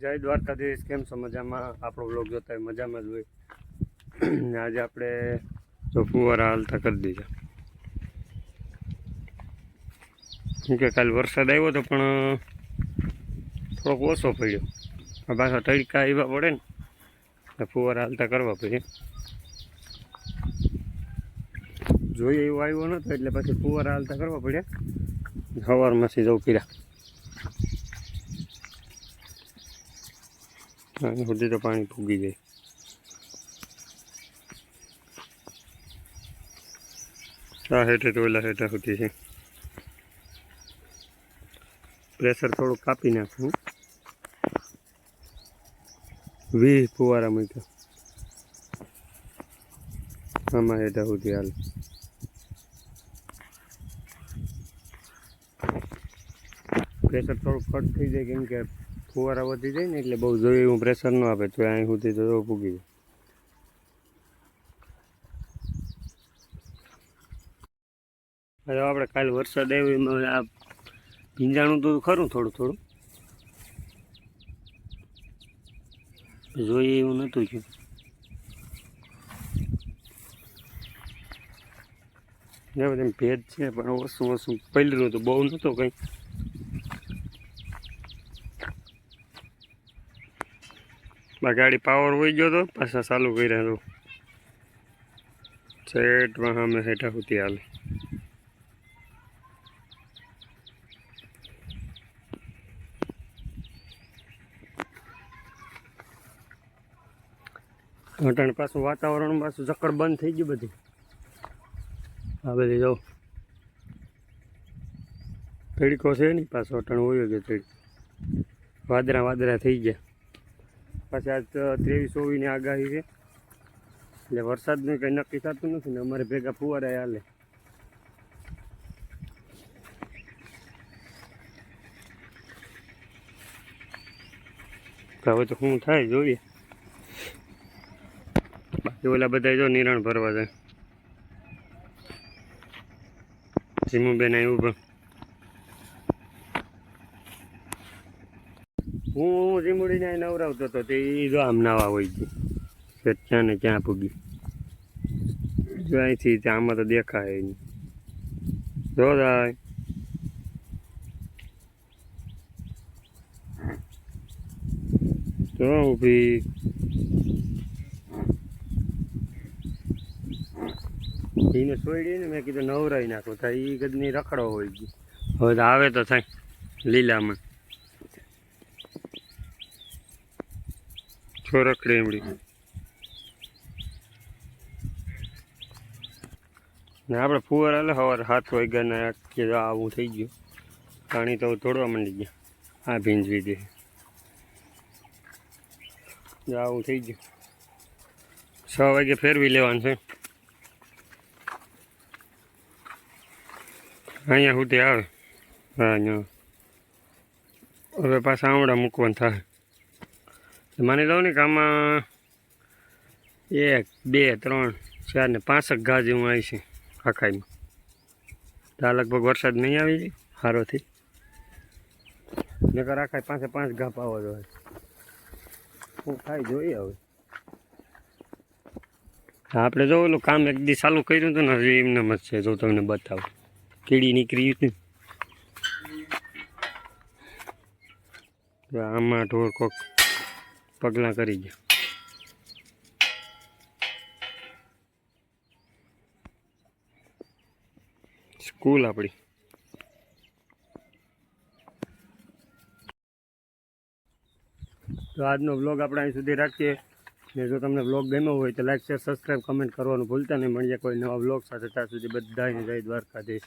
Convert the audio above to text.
જય દ્વારકાધીશ, કેમ છો? મજામાં? આપણો બ્લોગ જોતા હોય, મજામાં જ હોય. આજે આપણે જો ફુવારા હાલતા કરી દીધા. શું કે કાલે વરસાદ આવ્યો તો પણ થોડોક ઓછો પડ્યો. આ પાછા તડકા આવ્યા પડે ને ફુવારા હાલતા કરવા પડે જોઈએ એવું આવ્યો નહોતો, એટલે પછી ફુવારા હાલતા કરવા પડ્યા. સવારમાંથી જવું કર્યા. અહીં સુધી તો પાણી ફૂગી જાય. આ હેઠે ટોયલા હેઠા સુધી છે. પ્રેશર થોડુંક કાપી નાખું. વીસ ફુવારા મૂક્યા. આમાં હેઠા સુધી હાલ. પ્રેશર થોડું કટ થઈ જાય કેમ કે ફુવારા વધી જાય ને એટલે બહુ જોઈએ એવું પ્રેશર ન આપે, તો અહીં સુધી તો પૂગી જાય. હવે આપણે કાલે વરસાદ આવ્યો આ ભીંજાણું તો ખરું થોડું થોડું. જોઈએ એવું નહોતું થયું. ને એમ ભેદ છે, પણ ઓછું ઓછું પહેલું તો બહુ નહોતો કંઈ. ગાડી પાવર હોઈ ગયો તો પાછા ચાલુ કર્યા તો. સેટમાં અમે હેઠા સુધી હાલે. અટાણે પાછું વાતાવરણ પાછું ઝકડ બંધ થઈ ગયું બધી. આ બધી જાઓ તડકો છે નહીં, પાછો અટાણ હોય ગયો તડકો. વાદરા વાદળા થઈ ગયા. પાછી આજ ત્રેવીસ ઓવીની આગાહી છે. એટલે વરસાદનું કંઈ નક્કી થતું નથી ને અમારે ભેગા ફુવારા હાલે. હવે તો શું થાય જોઈએ? બાકી ઓલા બધા જો નિરણ ભરવા જાય. જીમુબેન આવ્યું ઊભા હું રીમડીને નવરાવતો હતો તે ઈ જો આમ નાવા હોય છે. ક્યાં ને ક્યાં પૂગી? જો અહીંથી આમાં તો દેખાય નહીં. જો થાય તો ઊભી. એને છોડી ને મેં કીધું નવરાઈ નાખો. તો એ ગદની રખડો હોય હવે આવે તો થાય લીલામાં. છો રખડે એમડી ને આપણે ફુવાર હાલે સવારે સાત વાગ્યાના કે આવું થઈ ગયું. પાણી તો તોડવા માંડી ગયા. આ ભીંજવી દે. આવું થઈ ગયું. છ વાગે ફેરવી લેવાનું છે. અહીંયા સુધી આવે. હા હવે પાછા આવડા મૂકવાનું થાય. માની લઉં ને કે આમાં એક, બે, ત્રણ, ચાર ને પાંચક ઘા જેવું આવી છે આખાઈમાં. તો આ લગભગ વરસાદ નહીં આવી સારોથી નકર આખાઈ પાસે પાંચ ઘા પાવો જોઈએ હું ખાઈ જોઈએ હવે? આપણે જો ઓલું કામ એક દી ચાલુ કર્યું હતું ને, હજી એમને મત છે, જો તમને બતાવું. કીડી નીકળી હતી. આમાં ઢોર કોક પગલાં કરી ગયા સ્કૂલ આપણી. તો આજનો બ્લોગ આપણે અહીં સુધી રાખીએ. ને જો તમને બ્લોગ ગમ્યો હોય તો લાઈક શેર સબસ્ક્રાઈબ કમેન્ટ કરવાનું ભૂલતા નહીં. મળીએ કોઈ નવા બ્લોગ સાથે. ત્યાં સુધી બધાને જય દ્વારકાધીશ.